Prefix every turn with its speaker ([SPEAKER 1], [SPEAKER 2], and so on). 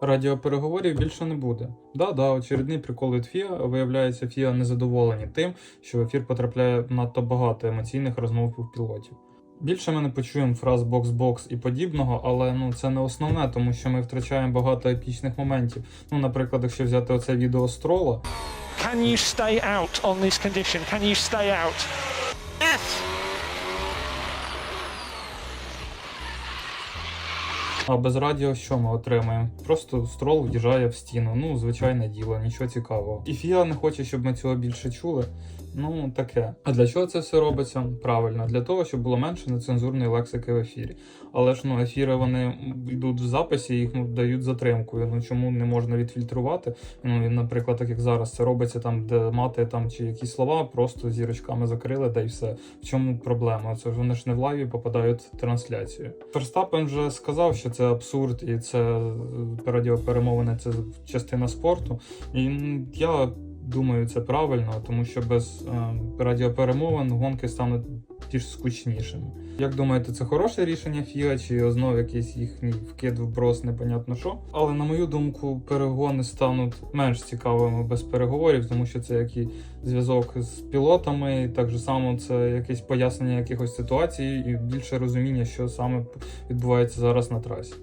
[SPEAKER 1] Радіопереговорів більше не буде. Да-да, очередний прикол від ФІА. Виявляється, ФІА незадоволені тим, що в ефір потрапляє надто багато емоційних розмов у пілотів. Більше ми не почуємо фраз бокс-бокс і подібного, але ну це не основне, тому що ми втрачаємо багато епічних моментів. Ну, наприклад, якщо взяти оце відео Строла,
[SPEAKER 2] Can you stay out on this condition? Can you stay out?
[SPEAKER 1] А без радіо що ми отримаємо? Просто строл в'їжджає в стіну. Ну, звичайне діло, нічого цікавого. І ФІА не хоче, щоб ми цього більше чули. Ну, таке. А для чого це все робиться? Правильно, для того, щоб було менше нецензурної лексики в ефірі. Але ж ну, ефіри вони йдуть в записі, їх ну, дають затримкою. Ну чому не можна відфільтрувати? Ну, і, наприклад, так як зараз це робиться, там, де мати там чи якісь слова, просто зірочками закрили, да й все. В чому проблема? Це ж вони ж не в лайві попадають в трансляцію. Ферстапен вже сказав, що це абсурд, і це е, радіоперемовини це частина спорту. І я думаю, це правильно, тому що без е, радіоперемовин гонки стануть більш скучнішими. Як думаєте, це хороше рішення ФІА, чи знов якийсь їхній вкид вброс, непонятно що? Але на мою думку, перегони стануть менш цікавими без переговорів, тому що це як і зв'язок з пілотами, і так же само це якесь пояснення якихось ситуацій і більше розуміння, що саме відбувається зараз на трасі.